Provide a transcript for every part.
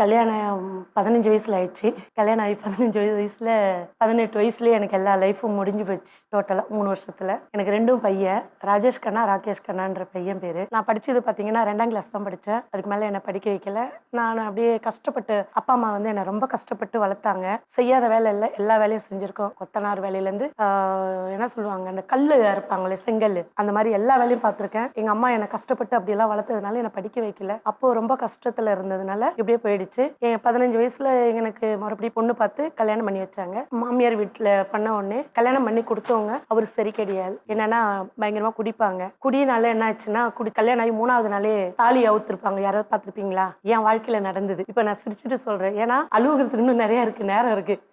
கல்யாணம் பதினஞ்சு வயசுல ஆயிடுச்சு. கல்யாணம் ஆகி பதினஞ்சு வயசுல பதினெட்டு வயசுலேயே எனக்கு எல்லா லைஃபும் முடிஞ்சு போச்சு. டோட்டலா மூணு வருஷத்துல. எனக்கு ரெண்டும் பையன். ராஜேஷ் கண்ணா ராகேஷ் கண்ணான்ற பையன் பேரு. நான் படிச்சது பாத்தீங்கன்னா ரெண்டாம் கிளாஸ் தான் படிச்சேன். அதுக்கு மேல என்னை படிக்க வைக்கல. நான் அப்படியே கஷ்டப்பட்டு அப்பா அம்மா வந்து என்னை ரொம்ப கஷ்டப்பட்டு வளர்த்தாங்க. செய்யாத வேலை இல்லை. எல்லா வேலையும் செஞ்சிருக்கோம். கொத்தனார் வேலையிலேருந்து என்ன சொல்லுவாங்க அந்த கல் அறுப்பாங்களே செங்கல் அந்த மாதிரி எல்லா வேலையும் பார்த்துருக்கேன் எங்க அம்மா என்னை கஷ்டப்பட்டு அப்படியெல்லாம் வளர்த்ததுனால என்னை படிக்க வைக்கல. அப்போ ரொம்ப கஷ்டத்துல இருந்ததுனால இப்படியே போயிடுச்சு. என் பதினஞ்சு வயசுல எனக்கு மறுபடியும் பொண்ணு பார்த்து கல்யாணம் பண்ணி வச்சாங்க. மாமியார் வீட்டுல பண்ண உடனே கல்யாணம் பண்ணி கொடுத்தவங்க அவர் சரி கிடையாது. என்னன்னா பயங்கரமா குடிப்பாங்க. குடினால என்ன ஆச்சுன்னா குடி கல்யாணம் ஆகி மூணாவது நாளே தாலி அவுத்துருப்பாங்க. யாராவது பார்த்துருப்பீங்களா? என் வாழ்க்கையில நடந்தது. இப்ப நான் சிரிச்சுட்டு சொல்றேன். ஏன்னா அழுகுறதுக்கு இன்னும் நிறைய இருக்கு நேரம் இருக்கு.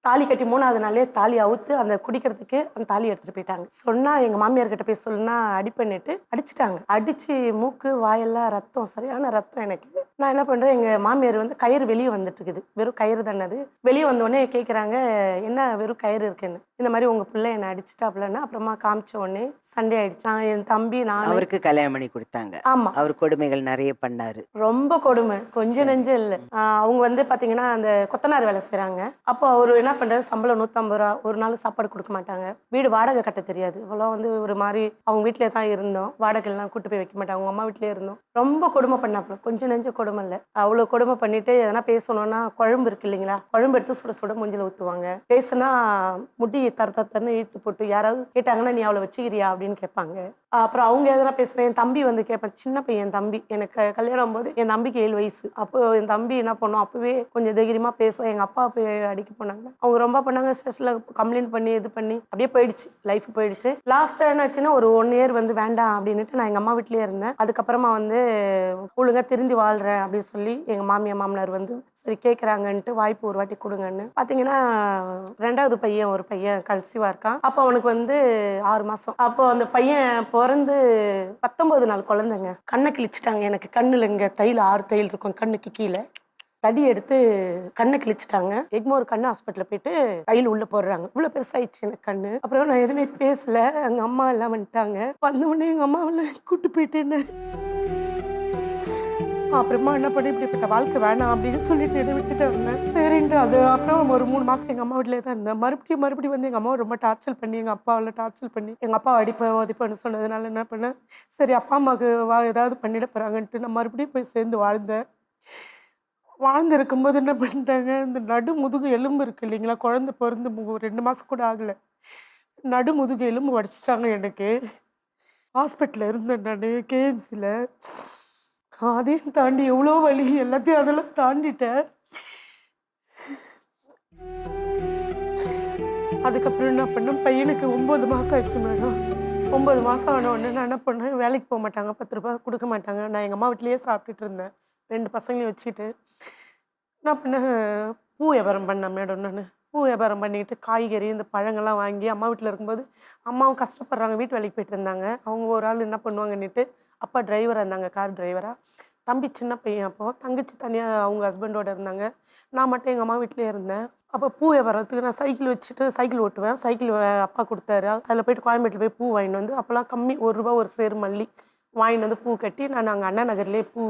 தாலி கட்டி மூணாவது நாளே தாலி அவுத்து அந்த குடிக்கிறதுக்கு அந்த தாலி எடுத்துட்டு போயிட்டாங்க. சொன்னா எங்க மாமியார் கிட்ட போய் சொன்னா அடி பண்ணிட்டு அடிச்சுட்டாங்க. அடிச்சு மூக்கு வாயெல்லாம் ரத்தம் சரியான ரத்தம் எனக்கு. நான் என்ன பண்ணுறேன் எங்கள் மாமியார் வந்து கயிறு வெளியே வந்துட்டு இருக்குது. வெறும் கயிறு தானே அது. வெளியே வந்தோடனே கேட்குறாங்க என்ன வெறும் கயிறு இருக்குன்னு? இந்த மாதிரி உங்க பிள்ளை என்னை அடிச்சிட்டாப்லன்னா அப்புறமா காமிச்ச உடனே சண்டே ஆயிடுச்சு. நான் என் தம்பி நான் அவருக்கு கல்யாணம் பண்ணி கொடுத்தாங்க. ஆமா. அவர் கொடுமைகள் நிறைய பண்ணாரு. ரொம்ப கொடுமை. கொஞ்சம் நெஞ்சம் இல்லை. அவங்க வந்து பாத்தீங்கன்னா அந்த கொத்தனார் வேலை செய்றாங்க. அப்போ அவர் என்ன பண்றாரு? சம்பளம் நூற்றம்பது ரூபா ஒரு நாள் சாப்பாடு கொடுக்க மாட்டாங்க. வீடு வாடகை கட்ட தெரியாது. இவ்வளோ வந்து ஒரு மாதிரி அவங்க வீட்டிலே தான் இருந்தோம். வாடகைலாம் கூட்டு போய் வைக்க மாட்டாங்க. அவங்க அம்மா வீட்டிலே இருந்தோம். ரொம்ப கொடுமை பண்ணாப்புல கொஞ்சம் நெஞ்ச கொடுமை இல்லை. அவ்வளோ கொடுமை பண்ணிட்டு எதனா பேசணும்னா குழம்பு இருக்கு இல்லைங்களா? குழம்பு எடுத்து சுட சுட மூஞ்சில ஊற்றுவாங்க பேசுனா முடி தர தரன்னு இழுத்து போட்டு யாராவது கேட்டாங்கன்னா நீ அவளை வச்சுக்கிறியா? அப்படின்னு கேட்பாங்க. அப்புறம் அவங்க எதனா பேசுகிறேன் என் தம்பி வந்து கேட்பேன் சின்ன பையன் தம்பி. எனக்கு கல்யாணம் போது என் தம்பிக்கு ஏழு வயசு. அப்போ என் தம்பி என்ன பண்ணும் அப்பவே கொஞ்சம் தைரியமா பேசும். எங்க அப்பா போய் அடிக்க போனாங்க. அவங்க ரொம்ப பண்ணாங்க ஸ்டேஷன்ல கம்ப்ளைண்ட் பண்ணி இது பண்ணி. அப்படியே போயிடுச்சு லைஃப் போயிடுச்சு. லாஸ்ட் என்ன ஆச்சுன்னா ஒரு ஒன் இயர் வந்து வேண்டாம் அப்படின்னுட்டு நான் எங்க அம்மா வீட்லயே இருந்தேன். அதுக்கப்புறமா வந்து ஒழுங்கா திருந்தி வாழ்றேன் அப்படின்னு சொல்லி எங்க மாமியார் மாமனார் வந்து சரி கேட்குறாங்கன்ட்டு வாய்ப்பு ஒரு வாட்டி கொடுங்கன்னு. பாத்தீங்கன்னா ரெண்டாவது பையன் ஒரு பையன் கன்சீவா இருக்கான். அப்போ அவனுக்கு வந்து ஆறு மாசம். அப்போ அந்த பையன் பிறந்து பத்தொம்பது நாள் குழந்தைங்க. கண்ணை கிழிச்சிட்டாங்க. எனக்கு கண்ணில் இங்கே தையல் ஆறு தையல் இருக்கும். கண்ணுக்கு கீழே. தடி எடுத்து கண்ணை கிழிச்சிட்டாங்க. எக்மோர் கண்ணு ஹாஸ்பிட்டலில் போயிட்டு தையல் உள்ள போடுறாங்க. இவ்வளோ பெருசாயிடுச்சு எனக்கு கண்ணு. அப்புறம் நான் எதுவுமே பேசல. எங்கள் அம்மா எல்லாம் வந்துட்டாங்க. வந்த உடனே எங்கள் அம்மாவெல்லாம் கூப்பிட்டு போயிட்டேன்னு. அப்புறமா என்ன பண்ணி இப்படிப்பட்ட வாழ்க்கை வேணாம் அப்படின்னு சொல்லிட்டு என்ன விட்டுட்டு இருந்தேன் சரின்ட்டு அது அப்புறம் ஒரு மூணு மாதம் எங்க அம்மா வீட்டிலே தான் இருந்தேன். மறுபடியும் மறுபடியும் வந்து எங்க அம்மா ரொம்ப டார்ச்சர் பண்ணி எங்க அப்பாவில் டார்ச்சர் பண்ணி எங்க அப்பா அடிப்பேன் உதைப்பேன்னு சொன்னதுனால என்ன பண்ணேன்? சரி அப்பா அம்மாவுக்கு வா ஏதாவது பண்ணிட போறாங்கன்ட்டு நான் மறுபடியும் போய் சேர்ந்து வாழ்ந்தேன். வாழ்ந்து இருக்கும்போது என்ன பண்ணிட்டாங்க? இந்த நடு முதுகு எலும்பு இருக்கு இல்லைங்களா? குழந்தை பிறந்து ரெண்டு மாசம் கூட ஆகல. நடு முதுகு எலும்பு உடச்சிட்டாங்க எனக்கு. ஹாஸ்பிட்டலில் இருந்தேன் நான் கேஎம்சியில் அதையும் தாண்டி எவ்வளோ வலி எல்லாத்தையும் அதெல்லாம் தாண்டிட்டேன். அதுக்கப்புறம் என்ன பண்ணேன்? பையனுக்கு ஒம்பது மாதம் ஆயிடுச்சு மேடம். ஒம்பது மாதம் ஆன உடனே நான் என்ன பண்ணேன்? வேலைக்கு போக மாட்டாங்க. பத்து ரூபாய் கொடுக்க மாட்டாங்க. நான் எங்கள் அம்மா வீட்லேயே சாப்பிட்டுட்டு இருந்தேன். ரெண்டு பசங்களையும் வச்சுட்டு நான் பண்ணேன்? பூ வியாபாரம் பண்ணேன் மேடம் நான். பூ வியாபாரம் பண்ணிக்கிட்டு காய்கறி இந்த பழங்கள்லாம் வாங்கி அம்மா வீட்டில் இருக்கும்போது அம்மாவும் கஷ்டப்படுறாங்க. வீட்டு வேலைக்கு போயிட்டு இருந்தாங்க. அவங்க ஒரு ஆள் என்ன பண்ணுவாங்கன்னுட்டு அப்பா டிரைவராக இருந்தாங்க. கார் டிரைவராக தம்பி சின்ன பையன். அப்போ தங்கச்சி தனியாக அவங்க ஹஸ்பண்டோட இருந்தாங்க. நான் மட்டும் எங்கள் அம்மா வீட்டிலே இருந்தேன். அப்போ பூ வியாபாரத்துக்கு நான் சைக்கிள் வச்சுட்டு சைக்கிள் ஓட்டுவேன். சைக்கிள் அப்பா கொடுத்தாரு. அதில் போயிட்டு கோயம்பேட்டில் போய் பூ வாங்கிட்டு வந்து அப்போல்லாம் கம்மி ஒரு ரூபா ஒரு சேரு மல்லி வாங்கிட்டு வந்து பூ கட்டி நான் அங்கே அண்ணா நகர்லேயே பூ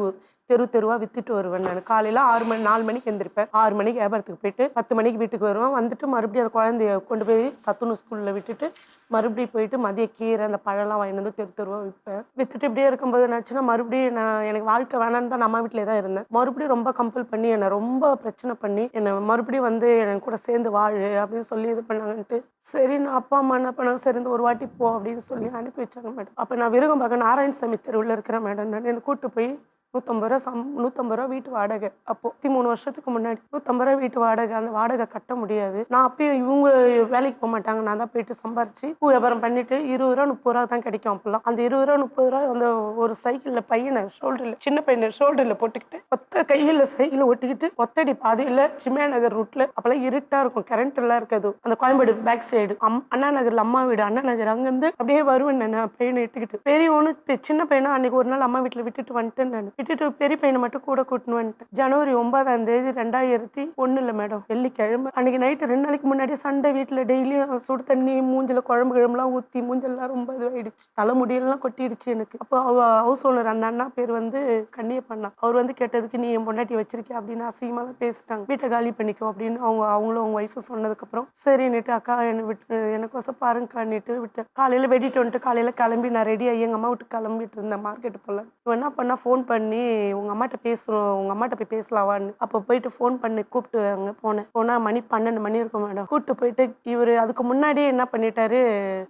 தெரு தெருவாக வித்துட்டு வருவேன் நான். காலையில் ஆறு மணி நாலு மணிக்கு எந்திரிப்பேன். ஆறு மணிக்கு வியாபாரத்துக்கு போயிட்டு பத்து மணிக்கு வீட்டுக்கு வருவேன். வந்துட்டு மறுபடியும் அந்த குழந்தைய கொண்டு போய் சத்துணவு ஸ்கூலில் விட்டுட்டு மறுபடியும் போயிட்டு மதிய கீரை அந்த பழம்லாம் வாங்கிட்டு வந்து தெரு தெருவாக விற்பேன் வித்துட்டு இப்படியே இருக்கும்போது என்னாச்சுன்னா மறுபடியும் நான் எனக்கு வாழ்க்கை வேணான்னு தான் அம்மா வீட்டிலே தான் இருந்தேன். மறுபடியும் ரொம்ப கம்பல் பண்ணி என்னை ரொம்ப பிரச்சனை பண்ணி என்னை மறுபடியும் வந்து என் கூட சேர்ந்து வாழு அப்படின்னு சொல்லி இது பண்ணாங்கன்ட்டு சரி நான் அப்பா அம்மா என்ன பண்ணாங்க சரி ஒரு வாட்டி போ அப்படின்னு சொல்லி அனுப்பி வச்சாங்க மேடம். அப்போ நான் விருகம் பார்க்க நாராயண் தெருவில் இருக்கிறேன் மேடம் நான் என்னை கூப்பிட்டு போய் நூற்றம்பது ரூபா சம் நூற்றம்பது ரூபா வீட்டு வாடகை. அப்போ பத்தி மூணு வருஷத்துக்கு முன்னாடி நூற்றம்பது ரூபா வீட்டு வாடகை அந்த வாடகை கட்ட முடியாது. நான் அப்பயும் இவங்க வேலைக்கு போக மாட்டாங்க. நான் தான் போயிட்டு சம்பாரிச்சு பூ வியாபாரம் பண்ணிட்டு இருபது ரூபா முப்பது ரூபா தான் கிடைக்கும் அப்போல்லாம். அந்த இருபது ரூபா முப்பது ரூபா அந்த ஒரு சைக்கிளில் பையனை ஷோல்டரில் சின்ன பையனை ஷோல்டரில் போட்டுக்கிட்டு ஒத்த கையில் சைக்கிளை ஒட்டிக்கிட்டு ஒத்தடி பாதையில் சிம்யா நகர் ரூட்ல அப்போல்லாம் இருட்டாக இருக்கும். கரண்ட் எல்லாம் இருக்காது. அந்த கோயம்பேடு பேக் சைடு அம் அண்ணா நகர்ல அம்மா வீடு அண்ணா நகர் அங்கேருந்து அப்படியே வருவேன் நான். பையனை இட்டுக்கிட்டு. பெரியவனு சின்ன பையனை அன்னைக்கு ஒரு நாள் அம்மா வீட்டில் விட்டுட்டு வந்துட்டேன் நான். விட்டுட்டு பெரிய பையனை மட்டும் கூட கூட்டின்னு வந்துட்டேன். ஜனவரி ஒன்பதாம் தேதி ரெண்டாயிரத்தி ஒண்ணுல மேடம். வெள்ளிக்கிழமை அன்னைக்கு நைட்டு ரெண்டு நாளைக்கு முன்னாடி சண்டை வீட்டில் டெய்லியும் சுடு தண்ணி மூஞ்சில குழம்பு கிழம்புலாம் ஊற்றி மூஞ்செல்லாம் ரொம்ப இதுவாயிடுச்சு தலைமுடியெல்லாம் கொட்டிடுச்சு எனக்கு. அப்போ அவ ஹவுஸ் ஓனர் அந்த அண்ணா பேர் வந்து கண்ணியப்பண்ணா அவர் வந்து கேட்டதுக்கு நீ என் பொண்டாட்டி வச்சிருக்கே அப்படின்னு அசிங்கமாலாம் பேசிட்டாங்க. வீட்டை காலி பண்ணிக்கோ அப்படின்னு அவங்க அவங்களும் அவங்க ஒய்ஃபு சொன்னதுக்கப்புறம் சரின்னுட்டு அக்கா என்னை விட்டு எனக்கோசம் பாருங்கக்கான்னுட்டு விட்டு காலையில் வெடிட்டு வந்துட்டு காலையில் கிளம்பி நான் ரெடி ஆகி எங்கள் அம்மா விட்டு கிளம்பிட்டு இருந்தேன். மார்க்கெட்டு போல இவன் என்ன பண்ணா ஃபோன் பண்ணி உங்கள் அம்மாட்ட பேசுகிறோம் உங்கள் அம்மாட்ட போய் பேசலாவான்னு. அப்போ போயிட்டு ஃபோன் பண்ணி கூப்பிட்டு அங்கே போனேன். போனால் மணி பன்னெண்டு மணி இருக்கும் மேடம். கூப்பிட்டு போயிட்டு இவர் அதுக்கு முன்னாடியே என்ன பண்ணிட்டாரு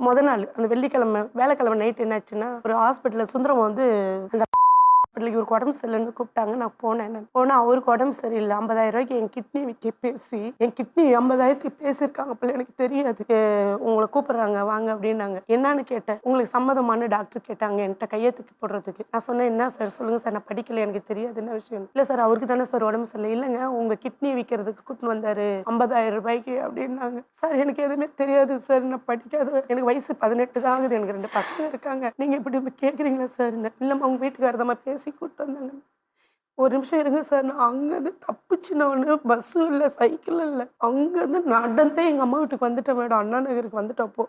முத நாள் அந்த வெள்ளிக்கிழமை வேலைக்கிழமை நைட் என்னாச்சுன்னா ஒரு ஹாஸ்பிட்டலில் சுந்தரம் வந்து அந்த ஹாஸ்பிட்டலுக்கு இவருக்கு உடம்பு சரியில்லைன்னு கூப்பிட்டாங்க. நான் போனேன் போனால் அவருக்கு உடம்பு சரியில்லை. ஐம்பதாயிரம் ரூபாய்க்கு என் கிட்னி விற்க பேசி என் கிட்னி ஐம்பதாயிரத்துக்கு பேசியிருக்காங்க பிள்ளை எனக்கு தெரியாது. உங்களை கூப்பிடுறாங்க வாங்க அப்படின்னாங்க. என்னன்னு கேட்டேன். உங்களுக்கு சம்மதமான டாக்டர் கேட்டாங்க. என்கிட்ட கையை தூக்கி போடுறதுக்கு. நான் சொன்னேன் என்ன சார் சொல்லுங்கள் சார் நான் படிக்கல. எனக்கு தெரியாது என்ன விஷயம். இல்லை சார் அவருக்கு தானே சார் உடம்பு சரியில்லை. இல்லைங்க உங்கள் கிட்னி விற்கிறதுக்கு கூட்டின்னு வந்தாரு. ஐம்பதாயிரம் ரூபாய்க்கு அப்படின்னாங்க. சார் எனக்கு எதுவுமே தெரியாது சார் நான் படிக்காத எனக்கு வயசு பதினெட்டு தான் ஆகுது. எனக்கு ரெண்டு பசங்க இருக்காங்க. நீங்கள் இப்படி கேட்குறீங்களா சார் இல்லைம்மா உங்கள் வீட்டுக்காரதமாக பேசி பேசி கூப்பிட்டு வந்தாங்க ஒரு நிமிஷம் இருங்க சார். நான் அங்கேருந்து தப்பிச்சுனவொன்னு பஸ்ஸும் இல்லை சைக்கிளும் இல்லை. அங்கேருந்து நடந்தே எங்கள் அம்மா வீட்டுக்கு வந்துட்டேன் மேடம். அண்ணா நகருக்கு வந்துட்டப்போ.